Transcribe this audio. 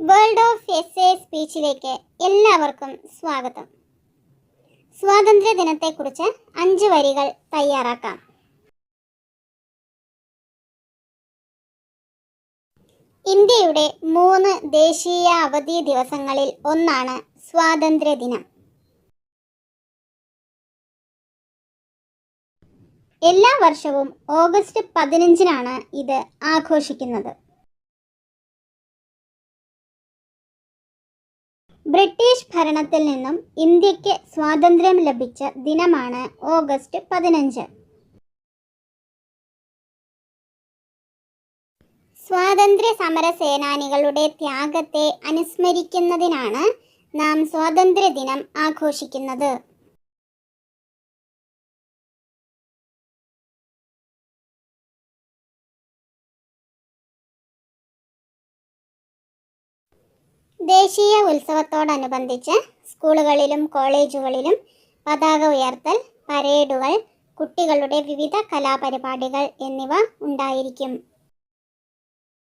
World of S A സ്പീച്ചിലേക്ക് എല്ലാവർക്കും സ്വാഗതം. സ്വാതന്ത്ര്യ ദിനത്തെക്കുറിച്ച് അഞ്ച് വരികൾ തയ്യാറാക്കാം. ഇന്ത്യയുടെ മൂന്ന് ദേശീയ അവധി ദിവസങ്ങളിൽ ഒന്നാണ് സ്വാതന്ത്ര്യ ദിനം എല്ലാ വർഷവും ഓഗസ്റ്റ് പതിനഞ്ചിനാണ് ഇത് ആഘോഷിക്കുന്നത്. ബ്രിട്ടീഷ് ഭരണത്തിൽ നിന്നും ഇന്ത്യയ്ക്ക് സ്വാതന്ത്ര്യം ലഭിച്ച ദിനമാണ് ഓഗസ്റ്റ് പതിനഞ്ച്. സ്വാതന്ത്ര്യ സമര സേനാനികളുടെ ത്യാഗത്തെ അനുസ്മരിക്കുന്നതിനാണ് നാം സ്വാതന്ത്ര്യ ദിനം ആഘോഷിക്കുന്നത്. ദേശീയ ഉത്സവത്തോടനുബന്ധിച്ച് സ്കൂളുകളിലും കോളേജുകളിലും പതാക ഉയർത്തൽ പരേഡുകൾ കുട്ടികളുടെ വിവിധ കലാപരിപാടികൾ എന്നിവ ഉണ്ടായിരിക്കും.